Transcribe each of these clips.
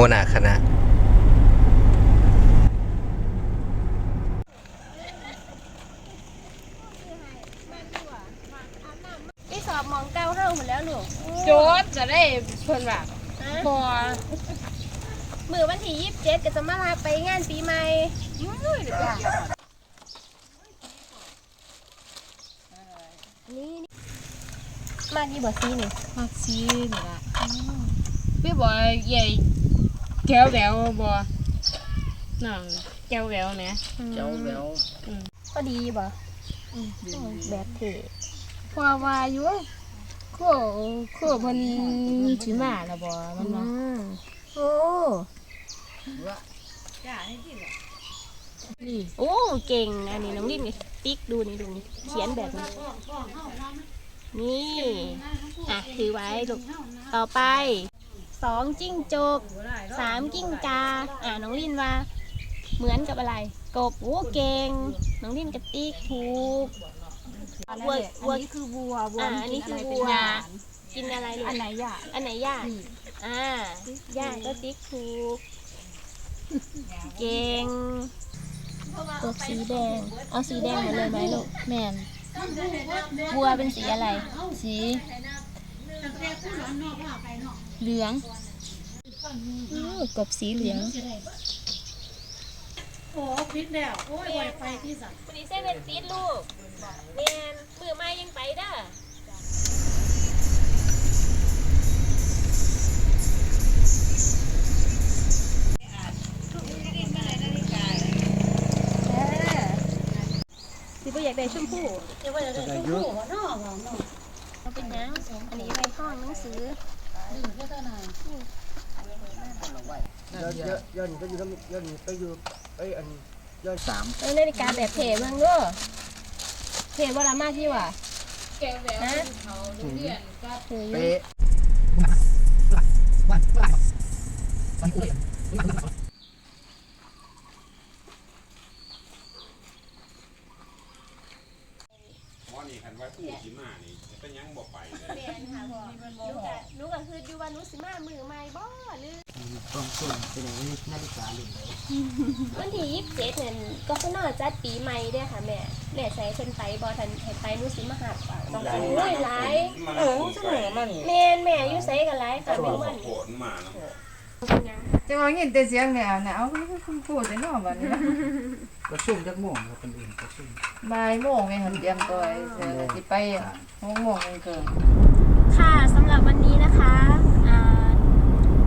หัวหน้าคณะไปสอบหมองเก้าเฮ้าหมดแล้วลูกโจทย์จะได้เพิ่นว่าฮะพอมือวันที่ยี่สิบเจ็ดก็จะมาลาไปงานปีใหม่นี่มาที่บอซีนี่มักซีนี่ล่ะพี่บอกใหญ่ แก้วแหววบ่น้องแก้วแหววแหมเจ้าแววก็ดีบ่แบบเท่พอว่าอยู่โคโคเพิ่นสิมาแล้วบ่มันว่าโอ้นี่โอ้เก่งอันนี้น้องลิ้นไงติ๊กดูนี่ดูนี่เขียนแบบนี้นี่อะถือไว้ลูกต่อไป สองจิ้งจกสามกิ้งกา อ่าน้องลินว่า เหมือนกับอะไร กบโอ้เก่งน้องลินกับติ๊กถูกวัววัวนี้คือบัวบัวอ่าอันนี้คือวัวกินอะไรลูกอันไหนย่าอันไหนย่าอ่าย่าก็ติ๊กถูกเก่งกบสีแดง เอาสีแดงหมดเลยไหมลูกแม่นวัวเป็นสีอะไร สี เหลืองอื้อกบสีเหลืองโอ้พิษแล้วโอ้ยไวไฟที่สั่งวันนี้เส้นเป็นติดลูกเนียนมือไม้ยังไปเด้อสิบ่อยากได้ชมพู่เดี๋ยวว่าจะได้ชมพู่เนาะว่าเนาะเอาเป็ นหยังอันนี้ไว้ห้องหนังสือย้อนย้อนก็อยู่ย้อนก็อยู่ไอ้อันย้อนสามเอ้ยนาฬิกาแบบเท่เบิ่งเด้อเท่บ่ละมาที่ว่ะแกแหววเขาโรงเรียนก็เทเป๊ะ หมอนี่คันว่าผู้สิ มานี่เป็นหยังบ่ไปเลยแม่นค่ะพ่อหนูก็หนูก็คืออยู่ว่าหนูสิมามือใหม่บ่หรือต้องส่วนเป็นอย่างนี้นาฬิกาหรือไงวันที่ยี่สิบเจ็ดเนี่ยก็คือนอจัดปีใหม่เด้อค่ะแม่แม่ใส่เพิ่นไปบ่ทันให้ไปหนูสิมาหัดเอาต้องโอ้ยหลายเออเสมอมันแม่นแม่อยู่ไสกันหลายค่ะโอ้แม่นโหวันมาเนาะ จะว่ายินแต่เสียงเนี่ยนะเอาคุณพูดแต่นอกบัดนี้นะกระซุ่มจักโมงครับคนอื่นกระซุ่มบ่ายโมงแม่หันเตรียมตัวไอ้เออสิไปหกโมงเกินค่ะสำหรับวันนี้นะคะอ่า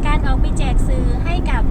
การออกไปแจกสื่อให้กับ